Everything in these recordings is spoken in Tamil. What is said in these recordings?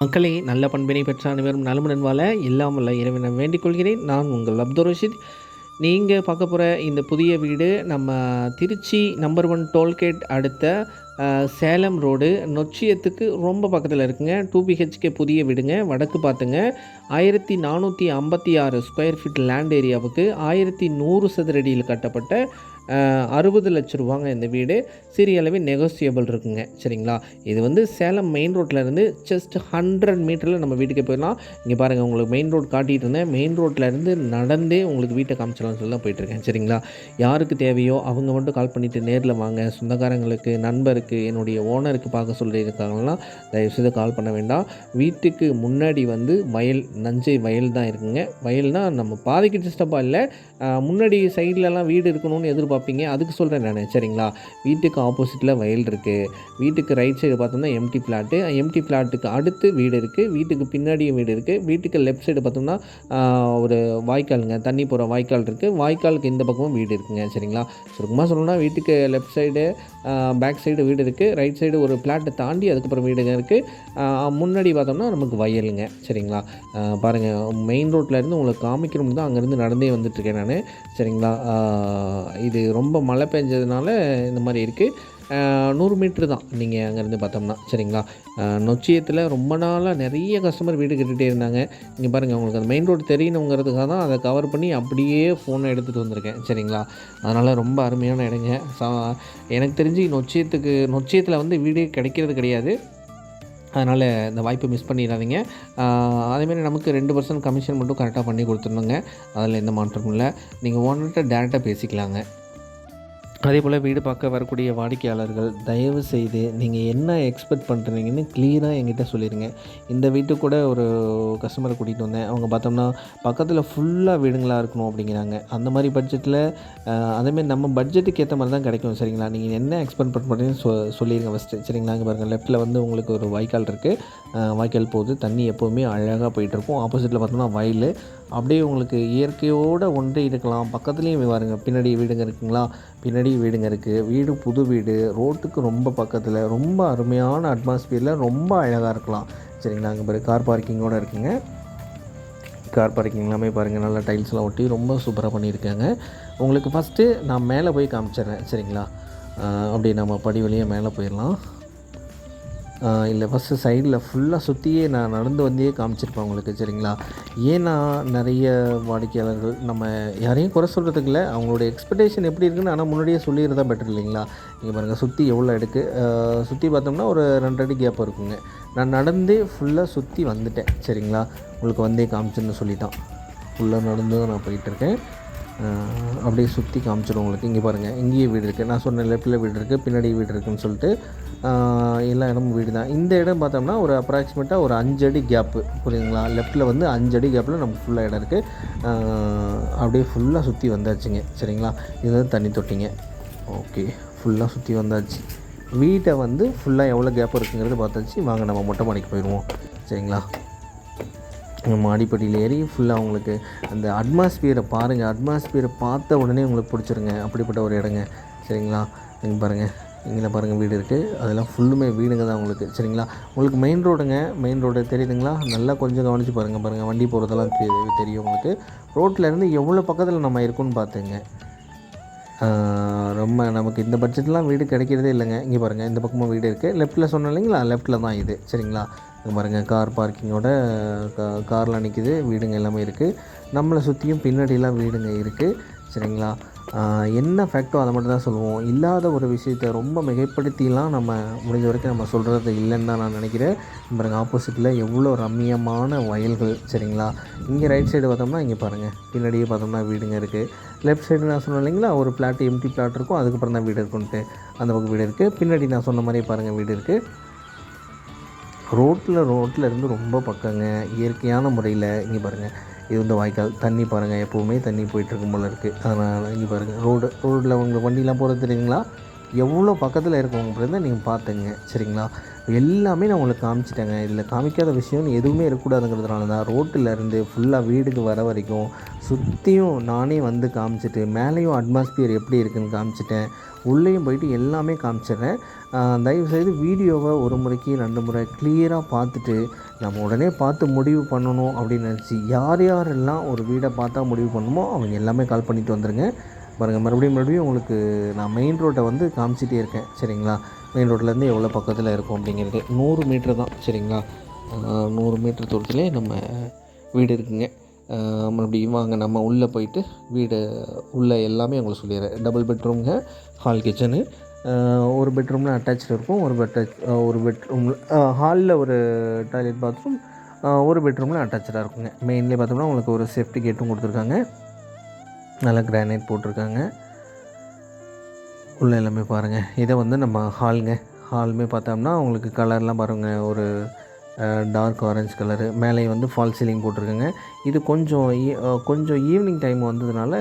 மக்களே நல்ல பண்பினை பெற்ற அனைவரும் நலமுடன் வாழ இல்லாமல் வல்ல இறைவனை வேண்டிக் கொள்கிறேன். நான் உங்கள் அப்துல் ரஷீத். நீங்கள் பார்க்க போகிற இந்த புதிய வீடு நம்ம திருச்சி நம்பர் ஒன் டோல்கேட் அடுத்த சேலம் ரோடு நொச்சியத்துக்கு ரொம்ப பக்கத்தில் இருக்குங்க. டூ பிஹெச்கே புதிய வீடுங்க. வடக்கு பார்த்துங்க ஆயிரத்தி நானூற்றி ஐம்பத்தி ஆறு ஸ்கொயர் ஃபீட் லேண்ட் ஏரியாவுக்கு ஆயிரத்தி நூறு சதுரடியில் கட்டப்பட்ட அறுபது லட்ச ரூபாங்க இந்த வீடு. சிறிய அளவில் நெகோசியபிள் இருக்குங்க. சரிங்களா? இது வந்து சேலம் மெயின் ரோட்டில் இருந்து ஜஸ்ட் ஹண்ட்ரட் மீட்டரில் நம்ம வீட்டுக்கு போயிடலாம். இங்கே பாருங்கள் உங்களுக்கு மெயின் ரோட் காட்டிகிட்டு இருந்தேன். மெயின் ரோட்டில் இருந்து நடந்தே உங்களுக்கு வீட்டை காமிச்சிடலாம்னு சொல்லி தான் போயிட்டுருக்கேன் சரிங்களா? யாருக்கு தேவையோ அவங்க மட்டும் கால் பண்ணிவிட்டு நேரில் வாங்க. சொந்தக்காரங்களுக்கு நண்பருக்கு என்னுடைய ஓனருக்கு பார்க்க சொல்லியிருக்காங்கன்னா தயவுசெய்து கால் பண்ண வேண்டாம். வீட்டுக்கு முன்னாடி வந்து வயல் நஞ்சை வயல் தான் இருக்குங்க. வயல்னால் நம்ம பாதைக்கு டிஸ்டர்பாக இல்லை முன்னாடி சைட்லலாம் வீடு இருக்கணும்னு எதிர்பார்ப்பீங்க. அதுக்கு சொல்கிறேன் நான் சரிங்களா? வீட்டுக்கு ஆப்போசிட்டில் வயல் இருக்குது வீட்டுக்கு ரைட் சைடு பார்த்தோம்னா எம்டி பிளாட்டு எம்டி பிளாட்டுக்கு அடுத்து வீடு இருக்குது வீட்டுக்கு பின்னாடியும் வீடு இருக்குது வீட்டுக்கு லெஃப்ட் சைடு பார்த்தோம்னா ஒரு வாய்க்காலுங்க தண்ணி போகிற வாய்க்கால் இருக்குது வாய்க்காலுக்கு இந்த பக்கமும் வீடு இருக்குங்க சரிங்களா? சுருக்கமாக சொல்லணும்னா வீட்டுக்கு லெஃப்ட் சைடு பேக் சைடு வீடு இருக்குது ரைட் சைடு ஒரு பிளாட்டை தாண்டி அதுக்கப்புறம் வீடுங்க இருக்குது முன்னாடி பார்த்தோம்னா நமக்கு வயலுங்க. சரிங்களா? பாருங்கள் மெயின் ரோட்லேருந்து உங்களுக்கு காமிக்கணும் தான் அங்கேருந்து நடந்தே வந்துட்டுருக்கேன் நான். சரிங்களா? இது ரொம்ப மழை பெஞ்சதுனால இந்த மாதிரி இருக்குது நூறு மீட்ரு தான் நீங்கள் அங்கேருந்து பார்த்தோம்னா சரிங்களா? நொச்சியத்தில் ரொம்ப நாளாக நிறைய கஸ்டமர் வீடு கட்டிகிட்டே இருந்தாங்க. இங்கே பாருங்கள் உங்களுக்கு அந்த மெயின் ரோடு தெரியணுங்கிறதுக்காக தான் அதை கவர் பண்ணி அப்படியே ஃபோனை எடுத்துகிட்டு வந்திருக்கேன் சரிங்களா? அதனால் ரொம்ப அருமையான இடங்க. எனக்கு தெரிஞ்சு நொச்சியத்துக்கு நொச்சியத்தில் வந்து வீடு கிடைக்கிறது கிடையாது. அதனால் இந்த வாய்ப்பை மிஸ் பண்ணிடாதீங்க. அதேமாரி நமக்கு ரெண்டு பர்சன்ட் கமிஷன் மட்டும் கரெக்டாக பண்ணி கொடுத்துருணுங்க அதில் எந்த மாற்றமும் இல்லை. நீங்கள் ஓனர்கிட்ட டேரெக்டாக பேசிக்கலாங்க. அதே போல் வீடு பார்க்க வரக்கூடிய வாடிக்கையாளர்கள் தயவு செய்து நீங்கள் என்ன எக்ஸ்பெக்ட் பண்ணுறீங்கன்னு க்ளீனாக எங்கிட்ட சொல்லிடுங்க இந்த வீட்டு கூட ஒரு கஸ்டமரை கூட்டிகிட்டு வந்தேன். அவங்க பார்த்தோம்னா பக்கத்தில் ஃபுல்லாக வீடுங்களாக இருக்கணும் அப்படிங்கிறாங்க. அந்த மாதிரி பட்ஜெட்டில் அதேமாரி நம்ம பட்ஜெட்டுக்கு ஏற்ற மாதிரி தான் கிடைக்கும். சரிங்களா? நீங்கள் என்ன எக்ஸ்பெக்ட் பண்ணுறீங்கன்னு சொ சொல்லிடுங்க ஃபஸ்ட்டு சரிங்களா? இங்கே பாருங்கள் லெஃப்ட்டில் வந்து உங்களுக்கு ஒரு வாய்க்கால் இருக்குது வாய்க்கால் போகுது. தண்ணி எப்போவுமே அழகாக போயிட்டுருக்கும் ஆப்போசிட்டில் பார்த்தோம்னா வயல். அப்படியே உங்களுக்கு இயற்கையோடு ஒன்றி இருக்கலாம். பக்கத்துலேயும் பாருங்கள் பின்னாடி வீடுங்க இருக்குங்களா? பின்னாடி வீடுங்க இருக்குது வீடு புது வீடு. ரோட்டுக்கு ரொம்ப பக்கத்தில் ரொம்ப அருமையான அட்மாஸ்பியரில் ரொம்ப அழகாக இருக்கலாம். சரிங்களா அங்கே பாரு கார் பார்க்கிங்கோடு இருக்குங்க. கார் பார்க்கிங் எல்லாமே பாருங்கள் நல்லா டைல்ஸ்லாம் ஒட்டி ரொம்ப சூப்பராக பண்ணியிருக்காங்க. உங்களுக்கு ஃபஸ்ட்டு நான் மேலே போய் காமிச்சிடுறேன். சரிங்களா? அப்படி நம்ம படி வழியாக மேலே போயிடலாம். இல்லை ஃபஸ்ட்டு சைடில் ஃபுல்லாக சுற்றியே நான் நடந்து வந்தே காமிச்சிருப்பேன் உங்களுக்கு சரிங்களா? ஏன்னா நிறைய வாடிக்கையாளர்கள் நம்ம யாரையும் குறை சொல்கிறதுக்கு இல்லை அவங்களோட எக்ஸ்பெக்டேஷன் எப்படி இருக்குன்னு ஆனால் முன்னாடியே சொல்லிடுறதா பெட்டர் இல்லைங்களா? நீங்கள் பாருங்கள் சுற்றி எவ்வளோ எடுக்கு சுற்றி பார்த்தோம்னா ஒரு ரெண்டடி அடி கேப் இருக்குங்க. நான் நடந்தே ஃபுல்லாக சுற்றி வந்துட்டேன் சரிங்களா? உங்களுக்கு வந்தே காமிச்சுன்னு சொல்லிட்டான். ஃபுல்லாக நடந்து தான் நான் போயிட்டுருக்கேன் அப்படியே சுற்றி காமிச்சிடும் உங்களுக்கு. இங்கே பாருங்கள் இங்கேயே வீடு இருக்குது நான் சொன்ன லெஃப்ட்டில் வீடு இருக்குது பின்னாடி வீடு இருக்குன்னு சொல்லிட்டு எல்லா இடமும் வீடு தான் இந்த இடம் பார்த்தோம்னா ஒரு அப்ராக்சிமேட்டாக ஒரு அஞ்சு அடி கேப்பு புரியுதுங்களா? லெஃப்ட்டில் வந்து அஞ்சடி கேப்பில் நமக்கு ஃபுல்லாக இடம் இருக்குது அப்படியே ஃபுல்லாக சுற்றி வந்தாச்சுங்க. சரிங்களா? இது வந்து தண்ணி தொட்டிங்க. ஓகே ஃபுல்லாக சுற்றி வந்தாச்சு. வீட்டை வந்து ஃபுல்லாக எவ்வளோ கேப் இருக்குங்கிறது பார்த்தாச்சு. வாங்க நம்ம மொட்டை மாடிக்கு போயிடுவோம் சரிங்களா? மாடிப்படியில் ஏறி ஃபுல்லாக உங்களுக்கு அந்த அட்மாஸ்பியரை பாருங்கள் அட்மாஸ்பியரை பார்த்த உடனே உங்களுக்கு பிடிச்சிருங்க. அப்படிப்பட்ட ஒரு இடங்க. சரிங்களா? நீங்கள் பாருங்கள் இங்கே பாருங்கள் வீடு இருக்குது அதெல்லாம் ஃபுல்லுமே வீடுங்க தான் உங்களுக்கு. சரிங்களா? உங்களுக்கு மெயின் ரோடுங்க மெயின் ரோடு தெரியுதுங்களா? நல்லா கொஞ்சம் கவனித்து பாருங்கள் பாருங்கள் வண்டி போகிறதெல்லாம் தெரி- தெரியும் உங்களுக்கு. ரோட்டில் இருந்து எவ்வளோ பக்கத்தில் நம்ம இருக்கோன்னு பார்த்துங்க ரொம்ப நமக்கு இந்த பட்ஜெட்லாம் வீடு கிடைக்கிறதே இல்லைங்க. இங்கே பாருங்கள் இந்த பக்கமாக வீடு இருக்குது லெஃப்ட்டில் சொன்னோம் இல்லைங்களா? லெஃப்ட்டில் தான் இது. சரிங்களா? பாருங்கள் கார் பார்க்கிங்கோட கார்லாம் நிற்கிது வீடுங்க எல்லாமே இருக்குது நம்மளை சுற்றியும் பின்னாடிலாம் வீடுங்க இருக்குது சரிங்களா? என்ன ஃபேக்டோ அதை மட்டும் தான் சொல்லுவோம். இல்லாத ஒரு விஷயத்தை ரொம்ப மிகைப்படுத்திலாம் நம்ம முடிஞ்ச வரைக்கும் நம்ம சொல்கிறது இல்லைன்னு தான் நான் நினைக்கிறேன். பாருங்கள் ஆப்போசிட்டில் எவ்வளோ ரம்மியமான வயல்கள் சரிங்களா? இங்கே ரைட் சைடு பார்த்தோம்னா இங்கே பாருங்கள் பின்னாடியே பார்த்தோம்னா வீடுங்க இருக்குது லெஃப்ட் சைடு நான் சொன்னேன் இல்லைங்களா? ஒரு பிளாட் எம்டி பிளாட் இருக்கும். அதுக்கப்புறம் தான் வீடு இருக்குன்ட்டு அந்த பக்கம் வீடு இருக்குது பின்னாடி நான் சொன்ன மாதிரி பாருங்கள் வீடு இருக்குது ரோட்டில் ரோட்டில் இருந்து ரொம்ப பக்கங்க. இயற்கையான முறையில் இங்கே பாருங்கள் இது வந்து வாய்க்கால். தண்ணி பாருங்கள் எப்போவுமே தண்ணி போயிட்டுருக்கும் போல் இருக்குது அதனால் இங்கே பாருங்கள் ரோடு ரோட்டில் உங்களுக்கு வண்டிலாம் போகிறது தெரியுங்களா? எவ்வளோ பக்கத்தில் இருக்கவங்க நீங்கள் பார்த்துங்க சரிங்களா? எல்லாமே நான் உங்களுக்கு காமிச்சிட்டேங்க. இதில் காமிக்காத விஷயம் எதுவுமே இருக்கக்கூடாதுங்கிறதுனால தான் ரோட்டில் இருந்து ஃபுல்லாக வீடுக்கு வர வரைக்கும் சுற்றியும் நானே வந்து காமிச்சிட்டு மேலேயும் அட்மாஸ்பியர் எப்படி இருக்குன்னு காமிச்சிட்டேன். உள்ளேயும் போயிட்டு எல்லாமே காமிச்சிடுறேன். தயவுசெய்து வீடியோவை ஒரு முறைக்கு ரெண்டு முறை கிளியராக பார்த்துட்டு நம்ம உடனே பார்த்து முடிவு பண்ணணும் அப்படின்னு நினச்சி யார் யாரெல்லாம் ஒரு வீடை பார்த்தா முடிவு பண்ணணுமோ அவங்க எல்லாமே கால் பண்ணிவிட்டு வந்துடுங்க பாருங்கள் மறுபடியும் மறுபடியும் உங்களுக்கு நான் மெயின் ரோட்டை வந்து காமிச்சிட்டே இருக்கேன் சரிங்களா? மெயின் ரோட்லேருந்து எவ்வளோ பக்கத்தில் இருக்கும் அப்படிங்கிறது. நூறு மீட்ரு தான் சரிங்களா? நூறு மீட்ரு தூரத்துலேயே நம்ம வீடு இருக்குங்க. மறுபடியும் வாங்க நம்ம உள்ளே போயிட்டு வீடு உள்ளே எல்லாமே உங்களுக்கு சொல்லிடுறேன். டபுள் பெட்ரூம்ங்க ஹால் கிச்சனு ஒரு பெட்ரூமில் அட்டாச்சில் இருக்கும் ஒரு பெட் ஒரு பெட்ரூமில் ஹாலில் ஒரு டாய்லெட் பாத்ரூம் ஒரு பெட்ரூமில் அட்டாச்சாக இருக்குங்க. மெயின்லேயே பார்த்தோம்னா உங்களுக்கு ஒரு சேஃப்டி கேட்டும் கொடுத்துருக்காங்க. நல்லா கிரானைட் போட்டிருக்காங்க. உள்ளே எல்லாமே பாருங்கள் இதை வந்து நம்ம ஹாலுங்க ஹாலுமே பார்த்தோம்னா உங்களுக்கு கலர்லாம் பாருங்கள் ஒரு டார்க் ஆரஞ்சு கலரு மேலே வந்து ஃபால் சீலிங் போட்டிருக்குங்க. இது கொஞ்சம் e, கொஞ்சம் ஈவினிங் டைம் வந்ததுனால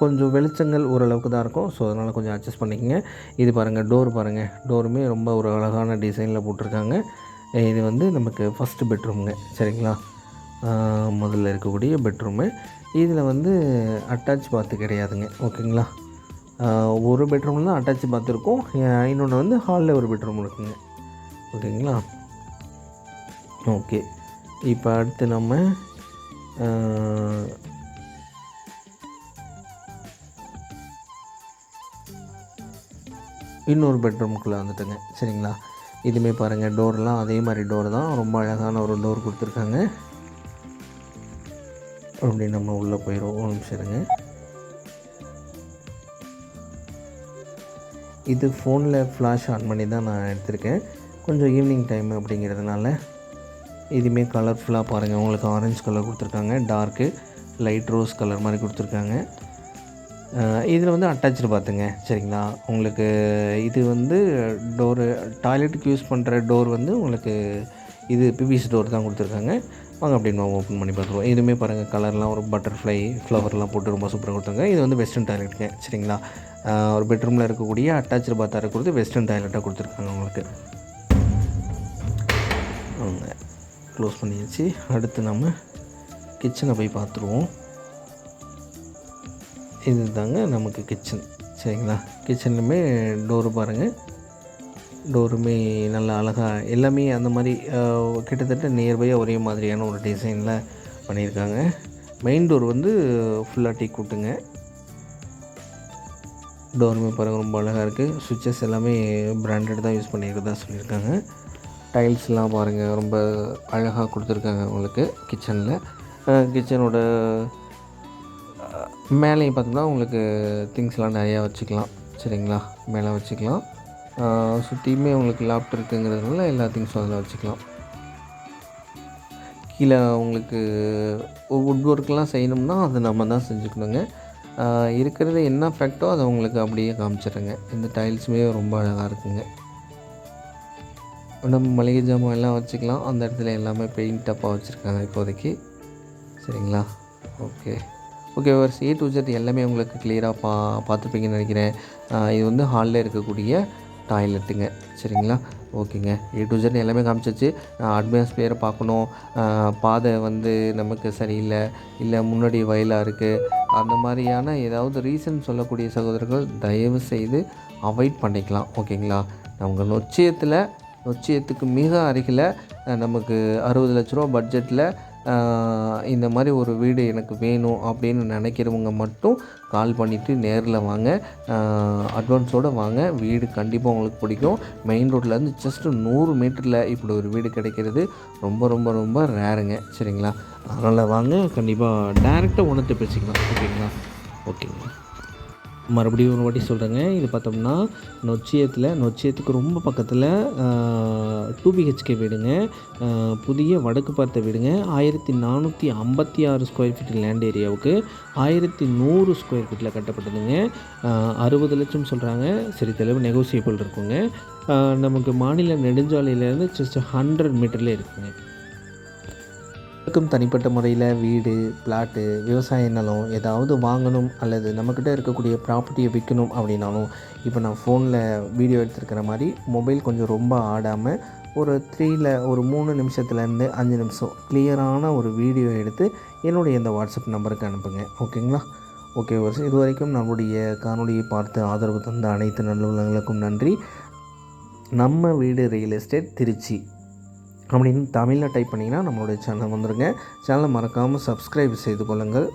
கொஞ்சம் வெளிச்சங்கள் ஓரளவுக்கு தான் இருக்கும். ஸோ அதனால் கொஞ்சம் அட்ஜஸ்ட் பண்ணிக்கங்க. இது பாருங்கள் டோர் பாருங்கள் டோருமே ரொம்ப ஒரு அழகான டிசைனில் போட்டிருக்காங்க. இது வந்து நமக்கு ஃபஸ்ட்டு பெட்ரூமுங்க சரிங்களா? முதல்ல இருக்கக்கூடிய பெட்ரூமு இதில் வந்து அட்டாச் பாத்து கிடையாதுங்க ஓகேங்களா ஒரு பெட்ரூமில் தான் அட்டாச் பாத் இருக்கும். இன்னொன்று வந்து ஹாலில் ஒரு பெட்ரூம் இருக்குங்க ஓகேங்களா ஓகே இப்போ அடுத்து நம்ம இன்னொரு பெட்ரூம்குள்ளே வந்துட்டுங்க சரிங்களா? இதுவுமே பாருங்கள் டோர்லாம் அதே மாதிரி டோர் தான். ரொம்ப அழகான ஒரு டோர் கொடுத்துருக்காங்க. அப்படி நம்ம உள்ளே போயிடுவோம். ஒரு நிமிஷம் இருங்க. இது ஃபோனில் ஃப்ளாஷ் ஆன் பண்ணி தான் நான் எடுத்திருக்கேன். கொஞ்சம் ஈவினிங் டைம் அப்படிங்கிறதுனால இதுவுமே கலர்ஃபுல்லாக பாருங்கள் உங்களுக்கு ஆரஞ்சு கலர் கொடுத்துருக்காங்க. டார்க்கு லைட் ரோஸ் கலர் மாதிரி கொடுத்துருக்காங்க. இதில் வந்து அட்டாச்சு பார்த்துங்க. சரிங்களா? உங்களுக்கு இது வந்து டோரு டாய்லெட்டுக்கு யூஸ் பண்ணுற டோர் வந்து உங்களுக்கு இது பிவிசி டோர் தான் கொடுத்துருக்காங்க. வாங்க அப்படின்னு ஓப்பன் பண்ணி பார்த்துருவோம். இதுவுமே பாருங்கள் கலர்லாம் ஒரு பட்டர்ஃப்ளை ஃப்ளவர்லாம் போட்டு ரொம்ப சூப்பராக கொடுத்தாங்க. இது வந்து வெஸ்டர்ன் டாய்லெட்டுங்க சரிங்களா? ஒரு பெட்ரூமில் இருக்கக்கூடிய அட்டாச்சு பாத்தாக இருக்கிறது வெஸ்டர்ன் டாய்லெட்டாக கொடுத்துருக்காங்க உங்களுக்கு. க்ளோஸ் பண்ணியாச்சு. அடுத்து நம்ம கிச்சனை போய் பார்த்துருவோம். இது தாங்க நமக்கு கிச்சன் சரிங்களா? கிச்சன்லையுமே டோரு பாருங்கள் டோருமே நல்லா அழகாக எல்லாமே அந்த மாதிரி கிட்டத்தட்ட நியர்பையாக ஒரே மாதிரியான ஒரு டிசைனில் பண்ணியிருக்காங்க. மெயின் டோர் வந்து ஃபுல்லாக டீ கூட்டுங்க. டோருமே பாருங்கள் ரொம்ப அழகாக இருக்குது சுவிட்சஸ் எல்லாமே பிராண்டட் தான் யூஸ் பண்ணியிருக்கதா சொல்லியிருக்காங்க. டைல்ஸ்லாம் பாருங்கள் ரொம்ப அழகாக கொடுத்துருக்காங்க உங்களுக்கு கிச்சனில் கிச்சனோட மேலேயும் பார்த்தீங்கன்னா உங்களுக்கு திங்ஸ்லாம் நிறையா வச்சுக்கலாம். சரிங்களா? மேலே வச்சுக்கலாம். சுற்றியுமே உங்களுக்கு லாப்ட் இருக்குங்கிறதுனால எல்லா திங்ஸும் அதில் வச்சுக்கலாம். கீழே உங்களுக்கு வுட் ஒர்க்லாம் செய்யணும்னா அது நம்ம தான் செஞ்சுக்கணுங்க. இருக்கிறது என்ன ஃபேக்டோ அதை உங்களுக்கு அப்படியே காமிச்சிடுறேங்க. இந்த டைல்ஸுமே ரொம்ப அழகாக இருக்குங்க. நம்ம மளிகை ஜாமான் எல்லாம் வச்சுக்கலாம். அந்த இடத்துல எல்லாமே பெயிண்ட் டப்பாக வச்சுருக்காங்க இப்போதைக்கு. சரிங்களா? ஓகே. ஓகே ஒரு ஏ டு ஜெட் எல்லாமே உங்களுக்கு கிளியராக பா பார்த்துருப்பீங்கன்னு நினைக்கிறேன். இது வந்து ஹாலில் இருக்கக்கூடிய டாய்லெட்டுங்க. சரிங்களா? ஓகேங்க. ஏ டு ஜெட் எல்லாமே காமிச்சிச்சு. அட்மாஸ்பியரை பார்க்கணும். பாதை வந்து நமக்கு சரியில்லை. இல்லை முன்னாடி வயலாக இருக்குது அந்த மாதிரியான ஏதாவது ரீசன் சொல்லக்கூடிய சகோதரர்கள் தயவு செய்து அவாய்ட் பண்ணிக்கலாம். ஓகேங்களா? நமக்கு நொச்சியத்தில் நொச்சியத்துக்கு மிக அருகில் நமக்கு அறுபது லட்ச ரூபா பட்ஜெட்டில் இந்த மாதிரி ஒரு வீடு எனக்கு வேணும் அப்படின்னு நினைக்கிறவங்க மட்டும் கால் பண்ணிவிட்டு நேரில் வாங்க. அட்வான்ஸோடு வாங்க. வீடு கண்டிப்பாக உங்களுக்கு பிடிக்கும். மெயின் ரோட்லேருந்து ஜஸ்ட்டு நூறு மீட்டரில் இப்படி ஒரு வீடு கிடைக்கிறது ரொம்ப ரொம்ப ரொம்ப ரேருங்க சரிங்களா? அதனால் வாங்க. கண்டிப்பாக டேரெக்டாக உணர்த்து பேசிக்கலாம். ஓகேங்களா? ஓகேங்களா மறுபடியும் ஒரு வாட்டி சொல்கிறேங்க இது பார்த்தோம்னா நொச்சியத்தில் நொச்சியத்துக்கு ரொம்ப பக்கத்தில் டூ பிஹெச்கே வீடுங்க. புதிய வடக்கு பார்த்த வீடுங்க. ஆயிரத்தி நானூற்றி ஐம்பத்தி ஆறு ஸ்கொயர் ஃபீட் லேண்ட் ஏரியாவுக்கு ஆயிரத்தி நூறு ஸ்கொயர் ஃபீட்டில் கட்டப்பட்டதுங்க. அறுபது லட்சம் சொல்கிறாங்க சரி தெளிவு நெகோசியபிள் இருக்குங்க. நமக்கு மாநில நெடுஞ்சாலையிலேருந்து ஜஸ்ட் ஹண்ட்ரட் மீட்டர்லேயே இருக்குங்க. எல்லாருக்கும் தனிப்பட்ட முறையில் வீடு பிளாட்டு விவசாய நிலம் ஏதாவது வாங்கணும் அல்லது நம்மக்கிட்ட இருக்கக்கூடிய ப்ராப்பர்ட்டியை விற்கணும் அப்படின்னாலும் இப்போ நான் ஃபோனில் வீடியோ எடுத்துருக்கிற மாதிரி மொபைல் கொஞ்சம் ரொம்ப ஆடாமல் ஒரு த்ரீயில் ஒரு மூணு நிமிஷத்துலேருந்து அஞ்சு நிமிஷம் கிளியரான ஒரு வீடியோ எடுத்து என்னுடைய இந்த வாட்ஸ்அப் நம்பருக்கு அனுப்புங்க. ஓகேங்களா? ஓகே ஒரு இது வரைக்கும் நம்முடைய காணொளியை பார்த்து ஆதரவு தந்த அனைத்து நல்லுள்ளங்களுக்கும் நன்றி. நம்ம வீடு ரியல் எஸ்டேட் திருச்சி. அப்படின்னு தமிழில் டைப் பண்ணிங்கன்னா நம்மளுடைய சேனல் வந்துடுங்க சேனலை மறக்காமல் சப்ஸ்கிரைப் செய்து கொள்ளுங்கள்.